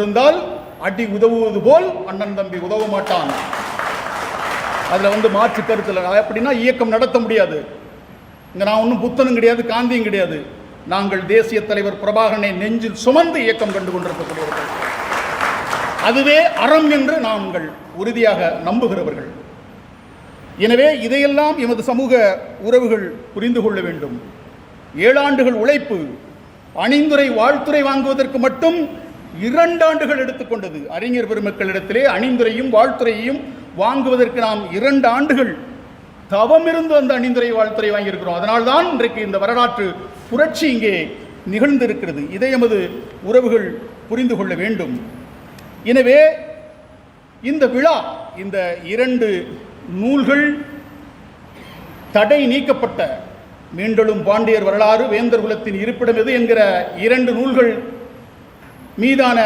இருந்தால் அடி உதவுவது போல் அண்ணன் தம்பி உதவ மாட்டான். அதுல வந்து மாற்று கருத்து அப்படின்னா இயக்கம் நடத்த முடியாது. இங்கே நான் ஒன்றும் புத்தனும் கிடையாது காந்தியும் கிடையாது. நாங்கள் தேசிய தலைவர் பிரபாகரனை நெஞ்சில் சுமந்து இயக்கம் கண்டு கொண்டிருக்கக்கூடியவர்கள். அதுவே அறம் என்று நாங்கள் உறுதியாக நம்புகிறவர்கள். எனவே இதையெல்லாம் எமது சமூக உறவுகள் புரிந்து கொள்ள வேண்டும். ஏழாண்டுகள் உழைப்பு அணிந்துரை வாழ்த்துறை வாங்குவதற்கு மட்டும் இரண்டு ஆண்டுகள் எடுத்துக்கொண்டது அறிஞர் பெருமக்களிடத்திலே அணிந்துரையும் வாழ்த்துறையையும் வாங்குவதற்கு நாம் இரண்டு ஆண்டுகள் தவமிருந்து அந்த அணிந்துரை வாழ்த்துறை வாங்கியிருக்கிறோம். அதனால்தான் இன்றைக்கு இந்த வரலாற்று புரட்சி இங்கே நிகழ்ந்திருக்கிறது. இதை எமது உறவுகள் புரிந்து கொள்ள வேண்டும். எனவே இந்த விழா இந்த இரண்டு நூல்கள் தடை நீக்கப்பட்ட மீண்டலும் பாண்டியர் வரலாறு வேந்தர் குலத்தின் இருப்பிடம் எது என்கிற இரண்டு நூல்கள் மீதான